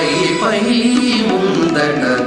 by by முந்தட